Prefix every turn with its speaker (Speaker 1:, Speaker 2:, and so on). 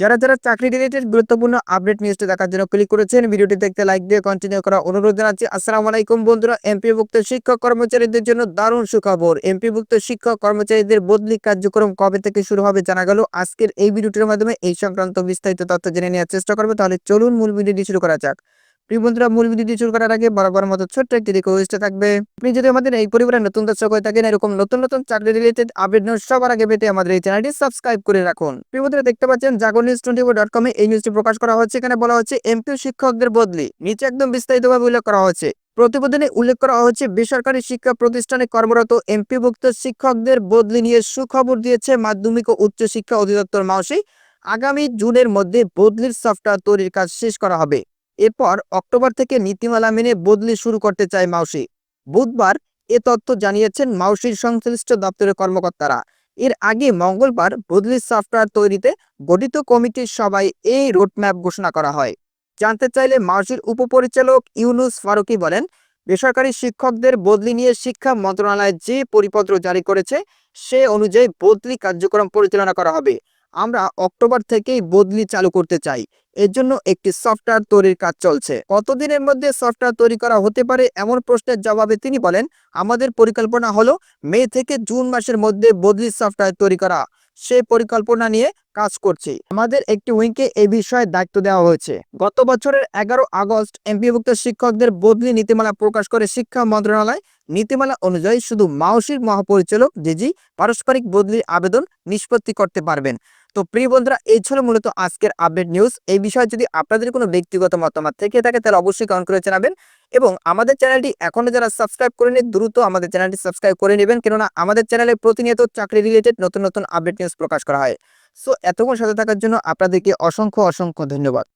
Speaker 1: যারা যারা চাকরি রিলেটেড গুরুত্বপূর্ণ আপডেট নিউজটি দেখার জন্য ক্লিক করেছেন, ভিডিওটি দেখতে লাইক দিয়ে কন্টিনিউ করা অনুরোধ জানাচ্ছি। আসসালামু আলাইকুম বন্ধুরা এমপিভুক্ত শিক্ষক কর্মচারীদের জন্য দারুণ সুখবর। এমপিভুক্ত শিক্ষক কর্মচারীদের বদলি কার্যক্রম কবে থেকে শুরু হবে জানা গেল। আজকের এই ভিডিওটির মাধ্যমে এই সংক্রান্ত বিস্তারিত তথ্য জেনে নেওয়ার চেষ্টা করবে। তাহলে চলুন মূল ভিডিওটি শুরু করা যাক। প্রিয় বন্ধুরা, মূল ভিডিওটি শুরু করার আগে বরাবর মতো ছোট্ট একটি রিকোয়েস্ট থাকবে। আপনি যদি আমাদের এই পরিবারের নতুন দর্শক হয়ে থাকেন, এরকম নতুন নতুন চাকরি রিলেটেড আপডেট নিউজ সবার আগে পেতে আমাদের এই চ্যানেলটি সাবস্ক্রাইব করে রাখুন। প্রিয় বন্ধুরা, দেখতে পাচ্ছেন Jago News twenty four dot কমে এই নিউজটি প্রকাশ করা হচ্ছে। এখানে বলা হচ্ছে এমপি শিক্ষকদের বদলি। নিচে একদম বিস্তারিতভাবে উল্লেখ করা হচ্ছে। প্রতিবেদনে উল্লেখ করা হচ্ছে, বেসরকারি শিক্ষা প্রতিষ্ঠানে কর্মরত এমপিভুক্ত শিক্ষকদের বদলি নিয়ে সুখবর দিয়েছে মাধ্যমিক ও উচ্চ শিক্ষা অধিদপ্তর মাউসি। আগামী জুনের মধ্যে বদলির সফটওয়্যার তৈরির কাজ শেষ করা হবে। এরপর অক্টোবর থেকে নীতিমালা মেনে বদলি শুরু করতে চায় মাউসি। বুধবার এ তথ্য জানিয়েছেন মাউসির সংশ্লিষ্ট দপ্তরের কর্মকর্তারা। এর আগে মঙ্গলবার বদলির সফটওয়্যার তৈরিতে গঠিত কমিটির সভায় এই রোডম্যাপ ঘোষণা করা হয়। জানতে চাইলে মাউসির উপপরিচালক ইউনুস ফারুকি বলেন, বেসরকারি শিক্ষকদের বদলি নিয়ে শিক্ষা মন্ত্রণালয় যে পরিপত্র জারি করেছে, সে অনুযায়ী বদলি কার্যক্রম পরিচালনা করা হবে। আমরা অক্টোবর থেকেই বদলি চালু করতে চাই। এর জন্য একটি সফটওয়্যার তৈরির কাজ চলছে। কতদিনের মধ্যে সফটওয়্যার তৈরি করা হতে পারে এমন প্রশ্নের জবাবে তিনি বলেন, আমাদের পরিকল্পনা হলো মে থেকে জুন মাসের মধ্যে বদলি সফটওয়্যার তৈরি করা। সে পরিকল্পনা নিয়ে কাজ করছি। আমাদের একটি উইংকে এ বিষয়ে দায়িত্ব দেওয়া হয়েছে। গত বছরের এগারো আগস্ট এমপিভুক্ত শিক্ষকদের বদলি নীতিমালা প্রকাশ করে শিক্ষা মন্ত্রণালয় নীতিমালা অনুযায়ী শুধু মাউসির মহাপরিচালক, ডিজি, পারস্পরিক বদলির আবেদন নিষ্পত্তি করতে পারবেন। তো প্রিয় বন্ধুরা, এই ছিল মূলত আজকের আপডেট নিউজ এই বিষয়ে যদি আপনাদের কোনো ব্যক্তিগত মতামত থেকে থাকে, তাহলে অবশ্যই কমেন্ট করে জানাবেন। এবং আমাদের চ্যানেলটি এখনও যারা সাবস্ক্রাইব করেনি দ্রুত আমাদের চ্যানেলটি সাবস্ক্রাইব করে নেবেন। কেননা আমাদের চ্যানেলে প্রতিনিয়ত চাকরি রিলেটেড নতুন নতুন আপডেট নিউজ প্রকাশ করা হয়। সো এতক্ষণ সাথে থাকার জন্য আপনাদেরকে অসংখ্য অসংখ্য ধন্যবাদ।